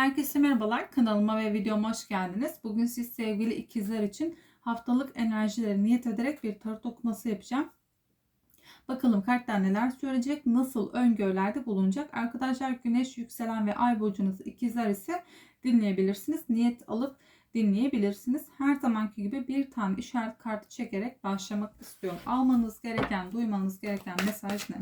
Herkese merhabalar. Kanalıma ve videoma hoş geldiniz. Bugün siz sevgili ikizler için haftalık enerjileri niyet ederek bir tarot okuması yapacağım. Bakalım kartlar neler söyleyecek, nasıl öngörülerde bulunacak. Arkadaşlar güneş, yükselen ve ay burcunuz ikizler ise dinleyebilirsiniz. Niyet alıp dinleyebilirsiniz. Her zamanki gibi bir tane işaret kartı çekerek başlamak istiyorum. Almanız gereken, duymanız gereken mesaj ne?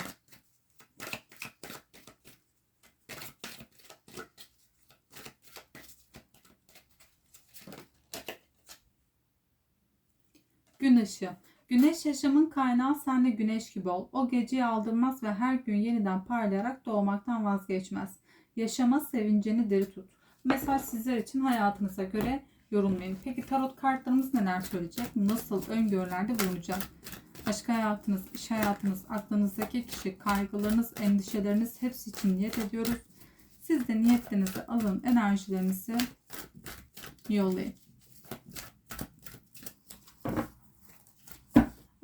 Gün ışığı. Güneş yaşamın kaynağı sen de güneş gibi ol. O geceyi aldırmaz ve her gün yeniden parlayarak doğmaktan vazgeçmez. Yaşama sevincini diri tut. Mesaj sizler için hayatınıza göre yorumlayın. Peki tarot kartlarımız neler söyleyecek? Nasıl öngörülerde bulunacak? Aşk hayatınız, iş hayatınız, aklınızdaki kişi, kaygılarınız, endişeleriniz hepsi için niyet ediyoruz. Siz de niyetlerinizi alın, enerjilerinizi yollayın.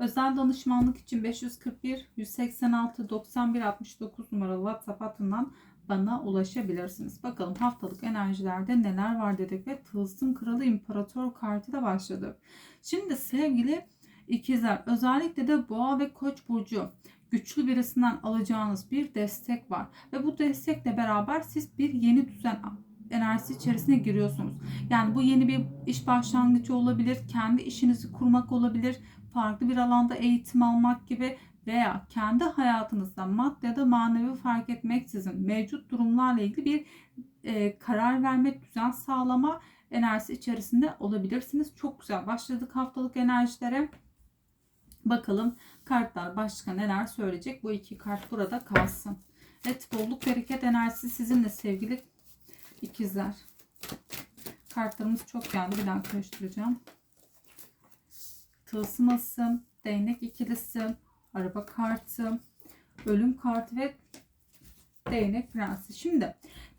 Özel danışmanlık için 541 186 91 69 numaralı WhatsApp hattından bana ulaşabilirsiniz. Bakalım haftalık enerjilerde neler var dedik ve Tılsım Kralı İmparator kartı da başladı. Şimdi sevgili ikizler özellikle de Boğa ve Koç burcu güçlü birisinden alacağınız bir destek var ve bu destekle beraber siz bir yeni düzen enerjisi içerisine giriyorsunuz. Yani bu yeni bir iş başlangıcı olabilir, kendi işinizi kurmak olabilir, farklı bir alanda eğitim almak gibi veya kendi hayatınızda maddi ya da manevi fark etmeksizin mevcut durumlarla ilgili bir e, karar verme, düzen sağlama enerjisi içerisinde olabilirsiniz. Çok güzel başladık haftalık enerjilere. Bakalım kartlar başka neler söyleyecek. Bu iki kart burada kalsın. Evet bolluk bereket enerjisi sizinle sevgili ikizler. Kartlarımız çok geldi. Bir daha karıştıracağım tılsım asım, değnek ikilisi, araba kartı, ölüm kartı ve değnek prensi. Şimdi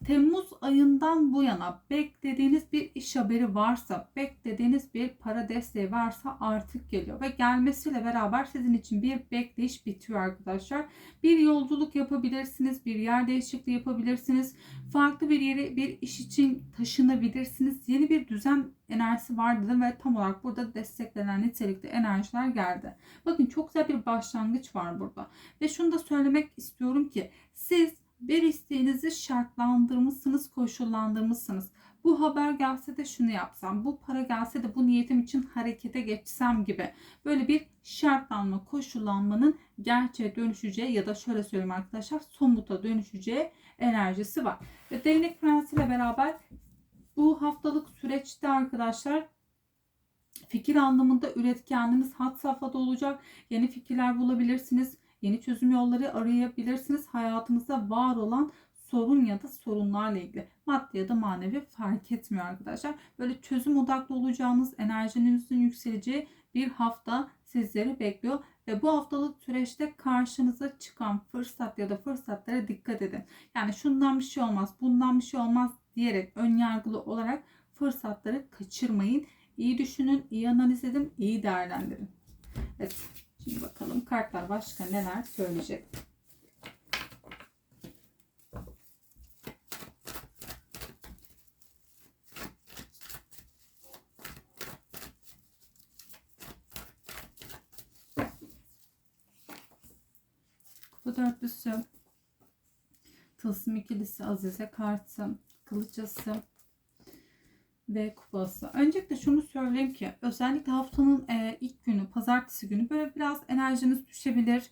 Temmuz ayından bu yana beklediğiniz bir iş haberi varsa, beklediğiniz bir para desteği varsa artık geliyor. Ve gelmesiyle beraber sizin için bir bekleyiş bitiyor arkadaşlar. Bir yolculuk yapabilirsiniz, bir yer değişikliği yapabilirsiniz. Farklı bir yere bir iş için taşınabilirsiniz. Yeni bir düzen enerjisi vardı ve tam olarak burada desteklenen nitelikte enerjiler geldi. Bakın çok güzel bir başlangıç var burada. Ve şunu da söylemek istiyorum ki siz bir isteğinizi şartlandırmışsınız, koşullandırmışsınız. Bu haber gelse de şunu yapsam, bu para gelse de bu niyetim için harekete geçsem gibi. Böyle bir şartlanma, koşullanmanın gerçeğe dönüşeceği ya da şöyle söyleyeyim arkadaşlar somuta dönüşeceği enerjisi var. Ve değnek prensiyle beraber bu haftalık süreçte arkadaşlar fikir anlamında üretkenliğiniz hat safhada olacak. Yeni fikirler bulabilirsiniz Yeni çözüm yolları arayabilirsiniz. Hayatınızda var olan sorun ya da sorunlarla ilgili maddi ya da manevi fark etmiyor arkadaşlar. Böyle çözüm odaklı olacağınız, enerjinizin yükseleceği bir hafta sizleri bekliyor. Ve bu haftalık süreçte karşınıza çıkan fırsat ya da fırsatlara dikkat edin. Yani şundan bir şey olmaz, bundan bir şey olmaz diyerek ön yargılı olarak fırsatları kaçırmayın. İyi düşünün, iyi analiz edin, iyi değerlendirin. Evet. Şimdi bakalım kartlar başka neler söyleyecek. Kupa dörtlüsü, tılsım ikilisi, azize kartı, kılıçası, ve kupası. Öncelikle şunu söyleyeyim ki özellikle haftanın e, ilk günü pazartesi günü böyle biraz enerjiniz düşebilir.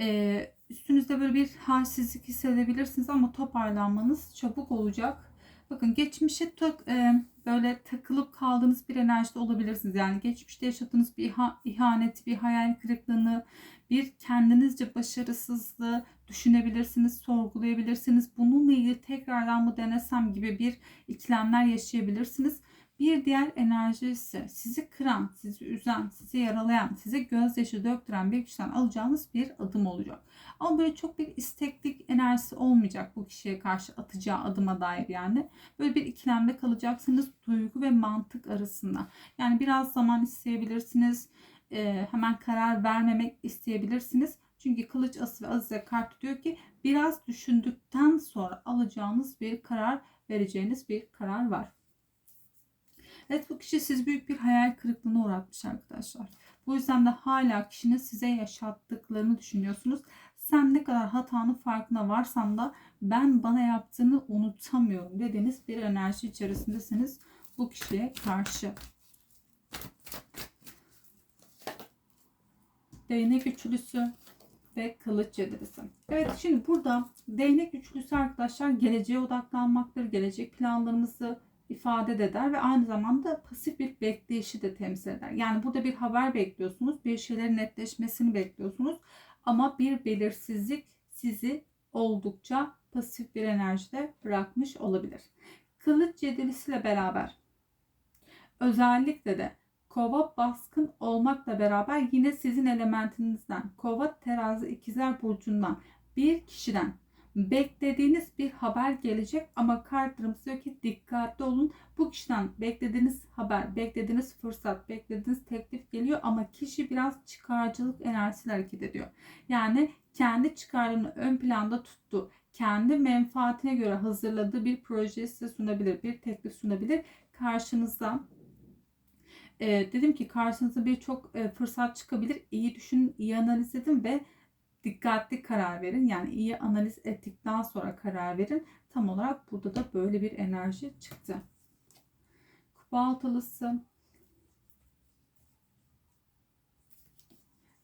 E, üstünüzde böyle bir halsizlik hissedebilirsiniz ama toparlanmanız çabuk olacak. Bakın geçmişe tak, e, böyle takılıp kaldığınız bir enerjide olabilirsiniz. Yani geçmişte yaşadığınız bir ihanet, bir hayal kırıklığını, bir kendinizce başarısızlığı düşünebilirsiniz, sorgulayabilirsiniz. Bununla ilgili tekrardan mı denesem gibi bir ikilemler yaşayabilirsiniz. Bir diğer enerji ise sizi kıran, sizi üzen, sizi yaralayan, size gözyaşı döktüren bir kişiden alacağınız bir adım olacak. Ama böyle çok bir isteklik enerjisi olmayacak bu kişiye karşı atacağı adıma dair yani. Böyle bir ikilemde kalacaksınız duygu ve mantık arasında. Yani biraz zaman isteyebilirsiniz. E, hemen karar vermemek isteyebilirsiniz. Çünkü kılıç ası ve azize kartı diyor ki biraz düşündükten sonra alacağınız bir karar vereceğiniz bir karar var. Evet bu kişi siz büyük bir hayal kırıklığına uğratmış arkadaşlar. Bu yüzden de hala kişinin size yaşattıklarını düşünüyorsunuz. Sen ne kadar hatanın farkına varsan da ben bana yaptığını unutamıyorum dediğiniz bir enerji içerisindesiniz bu kişiye karşı. Değnek üçlüsü ve kılıç yedilisi. Evet şimdi burada değnek üçlüsü arkadaşlar geleceğe odaklanmaktır. Gelecek planlarımızı ifade de eder ve aynı zamanda pasif bir bekleyişi de temsil eder. Yani burada bir haber bekliyorsunuz, bir şeylerin netleşmesini bekliyorsunuz ama bir belirsizlik sizi oldukça pasif bir enerjide bırakmış olabilir. Kılıç yedilisiyle beraber özellikle de kova baskın olmakla beraber yine sizin elementinizden kova terazi ikizler burcundan bir kişiden beklediğiniz bir haber gelecek ama kartlarımız diyor ki dikkatli olun. Bu kişiden beklediğiniz haber, beklediğiniz fırsat, beklediğiniz teklif geliyor ama kişi biraz çıkarcılık enerjisiyle hareket ediyor. Yani kendi çıkarlarını ön planda tuttu. Kendi menfaatine göre hazırladığı bir proje size sunabilir, bir teklif sunabilir. Karşınızda e, dedim ki karşınıza birçok e, fırsat çıkabilir. İyi düşünün, iyi analiz edin ve dikkatli karar verin. Yani iyi analiz ettikten sonra karar verin. Tam olarak burada da böyle bir enerji çıktı. Kupa altılısı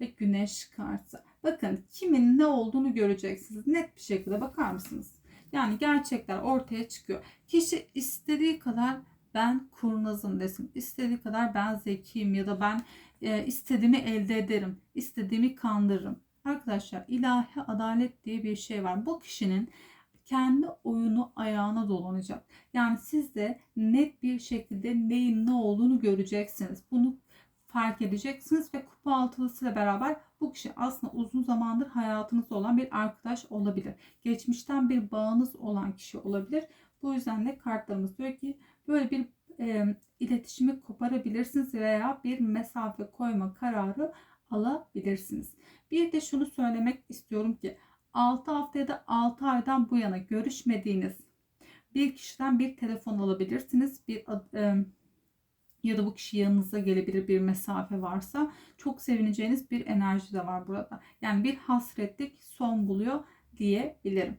ve güneş kartı. Bakın kimin ne olduğunu göreceksiniz. Net bir şekilde bakar mısınız? Yani gerçekler ortaya çıkıyor. Kişi istediği kadar ben kurnazım desin. İstediği kadar ben zekiyim ya da ben e, istediğimi elde ederim. istediğimi kandırırım. Arkadaşlar ilahi adalet diye bir şey var. Bu kişinin kendi oyunu ayağına dolanacak. Yani siz de net bir şekilde neyin ne olduğunu göreceksiniz. Bunu fark edeceksiniz ve kupa altılısıyla beraber bu kişi aslında uzun zamandır hayatınızda olan bir arkadaş olabilir. Geçmişten bir bağınız olan kişi olabilir. Bu yüzden de kartlarımız diyor ki böyle bir e, iletişimi koparabilirsiniz veya bir mesafe koyma kararı alabilirsiniz. Bir de şunu söylemek istiyorum ki 6 hafta ya da 6 aydan bu yana görüşmediğiniz bir kişiden bir telefon alabilirsiniz. Bir ya da bu kişi yanınıza gelebilir bir mesafe varsa çok sevineceğiniz bir enerji de var burada. Yani bir hasretlik son buluyor diyebilirim.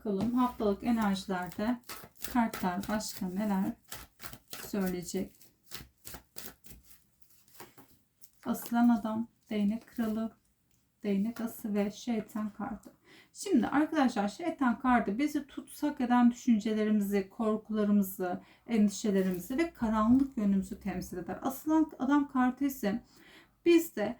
Bakalım haftalık enerjilerde kartlar başka neler söyleyecek. Asılan adam, değnek kralı, değnek ası ve şeytan kartı. Şimdi arkadaşlar şeytan kartı bizi tutsak eden düşüncelerimizi, korkularımızı, endişelerimizi ve karanlık yönümüzü temsil eder. Asılan adam kartı ise bizde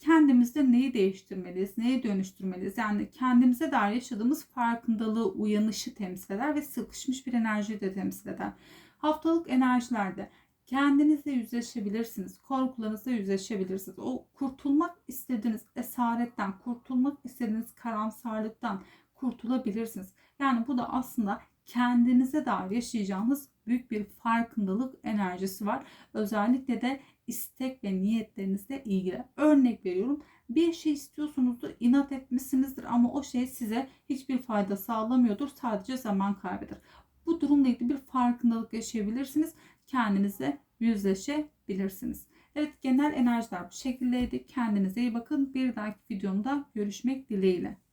kendimizde neyi değiştirmeliyiz, neyi dönüştürmeliyiz? Yani kendimize dair yaşadığımız farkındalığı, uyanışı temsil eder ve sıkışmış bir enerjiyi de temsil eder. Haftalık enerjilerde kendinizle yüzleşebilirsiniz. Korkularınızla yüzleşebilirsiniz. O kurtulmak istediğiniz esaretten, kurtulmak istediğiniz karamsarlıktan kurtulabilirsiniz. Yani bu da aslında kendinize dair yaşayacağınız büyük bir farkındalık enerjisi var. Özellikle de istek ve niyetlerinizle ilgili. Örnek veriyorum. Bir şey istiyorsunuzdur, inat etmişsinizdir ama o şey size hiçbir fayda sağlamıyordur. Sadece zaman kaybeder. Bu durumla ilgili bir farkındalık yaşayabilirsiniz. Kendinize yüzleşebilirsiniz. Evet genel enerjiler bu şekildeydi. Kendinize iyi bakın. Bir dahaki videomda görüşmek dileğiyle.